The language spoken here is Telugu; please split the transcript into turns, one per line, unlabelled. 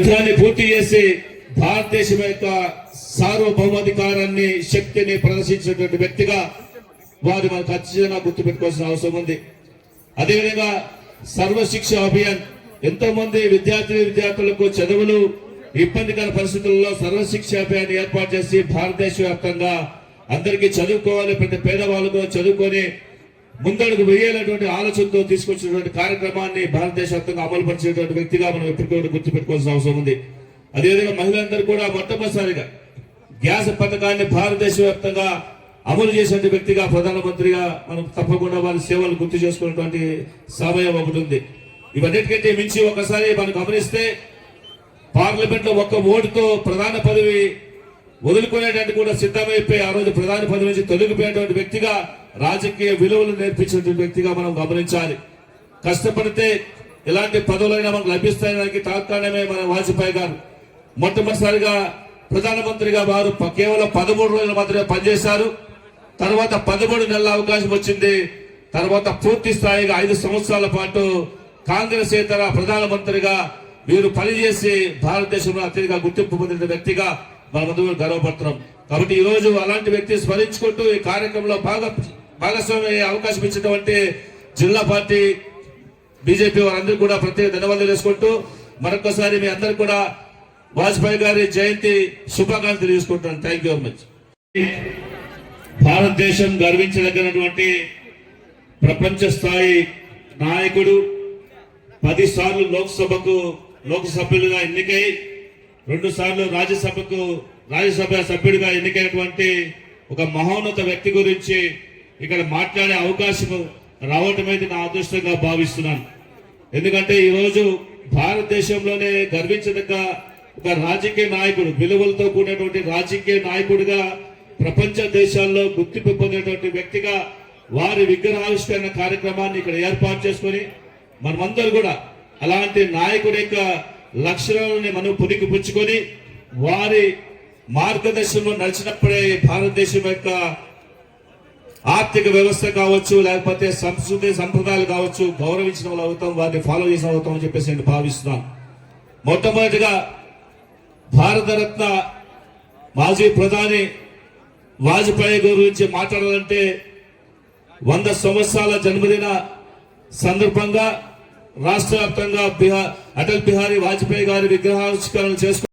చేసి భారతదేశం యొక్క సార్వభౌమాధికారాన్ని శక్తిని ప్రదర్శించినటువంటి వ్యక్తిగా వారు మనం ఖచ్చితంగా గుర్తుపెట్టుకోవాల్సిన అవసరం ఉంది. అదేవిధంగా సర్వశిక్ష అభియాన్. ఎంతో మంది విద్యార్థి విద్యార్థులకు చదువులు ఇబ్బందికర పరిస్థితుల్లో సర్వశిక్ష అభియాన్ ఏర్పాటు చేసి భారతదేశ వ్యాప్తంగా అందరికీ చదువుకోవాలి. ప్రతి పేదవాళ్ళకు చదువుకొని ముందడుగు వేయాలటువంటి ఆలోచనతో తీసుకొచ్చినటువంటి కార్యక్రమాన్ని భారతదేశ వ్యాప్తంగా అమలు పరిచేటువంటి వ్యక్తిగా మనం ఎప్పటికీ గుర్తుపెట్టుకోవాల్సిన అవసరం ఉంది. అదేవిధంగా మహిళలందరూ కూడా మొట్టమొదటిసారిగా గ్యాస్ పథకాన్ని భారతదేశ వ్యాప్తంగా అమలు చేసే వ్యక్తిగా ప్రధానమంత్రిగా మనం తప్పకుండా వారి సేవలు గుర్తు చేసుకున్నటువంటి సమయం ఒకటి ఉంది. ఇవన్నిటికంటే మించి ఒకసారి మనం గమనిస్తే పార్లమెంట్లో ఒక్క ఓటుతో ప్రధాన పదవి వదులుకునేటువంటి కూడా సిద్ధమైపోయి ఆ రోజు ప్రధాన పదవి నుంచి తొలగిపోయేటువంటి వ్యక్తిగా రాజకీయ విలువలు నేర్పించినటువంటి వ్యక్తిగా మనం గమనించాలి. కష్టపడితే ఎలాంటి పదవులైనా మనకు లభిస్తాయని తాత్కాలమే మన వాజ్పేయి గారు. మొట్టమొదటిసారిగా ప్రధానమంత్రిగా వారు కేవలం పదమూడు రోజుల మాత్రమే పనిచేశారు. తర్వాత పదమూడు నెలల అవకాశం వచ్చింది. తర్వాత పూర్తి స్థాయిగా ఐదు సంవత్సరాల పాటు కాంగ్రెస్ ఇతర ప్రధానమంత్రిగా వీరు పనిచేసి భారతదేశంలో అత్యధిక గుర్తింపు పొందిన వ్యక్తిగా మనమందరూ గర్వపడుతున్నాం. కాబట్టి ఈ రోజు అలాంటి వ్యక్తి స్మరించుకుంటూ ఈ కార్యక్రమంలో బాగా భాగస్వామి అయ్యే అవకాశం ఇచ్చినటువంటి జిల్లా పార్టీ బీజేపీ వారందరూ కూడా ప్రత్యేక ధన్యవాదాలు చేసుకుంటూ మరొకసారి మీ అందరు కూడా వాజ్పేయి గారి జయంతి శుభాకాంక్షలు తీసుకుంటాను థ్యాంక్ యూ వెరీ మచ్ భారతదేశం గర్వించదగినటువంటి ప్రపంచ స్థాయి నాయకుడు పది సార్లు లోక్సభకు లోక్సభ్యులుగా ఎన్నికై రెండు సార్లు రాజ్యసభకు రాజ్యసభ సభ్యుడిగా ఎన్నికైనటువంటి ఒక మహోన్నత వ్యక్తి గురించి ఇక్కడ మాట్లాడే అవకాశం రావటం అయితే నా అదృష్టంగా భావిస్తున్నాను. ఎందుకంటే ఈరోజు భారతదేశంలోనే గర్వించదగ్గ ఒక రాజకీయ నాయకుడు విలువలతో కూడినటువంటి రాజకీయ నాయకుడిగా ప్రపంచ దేశాల్లో గుర్తింపు పొందినటువంటి వ్యక్తిగా వారి విగ్రహావిష్కరణ కార్యక్రమాన్ని ఇక్కడ ఏర్పాటు చేసుకొని మనమందరూ కూడా అలాంటి నాయకుడి యొక్క లక్షణాలని మనం పునికి పుచ్చుకొని వారి మార్గదర్శనంలో నడిచినప్పుడే భారతదేశం యొక్క ఆర్థిక వ్యవస్థ కావచ్చు లేకపోతే సంస్కృతి సంప్రదాయాలు కావచ్చు గౌరవించిన వాళ్ళు అవుతాం వారిని ఫాలో చేసిన అవుతాం అని చెప్పేసి నేను భావిస్తున్నాను. మొట్టమొదటిగా భారతరత్న మాజీ ప్రధాని వాజ్పేయి గురించి మాట్లాడాలంటే వంద సంవత్సరాల జన్మదిన సందర్భంగా రాష్ట్ర వ్యాప్తంగా బిహార్ అటల్ బిహారీ వాజ్పేయి గారి విగ్రహావిష్కరణ చేసుకు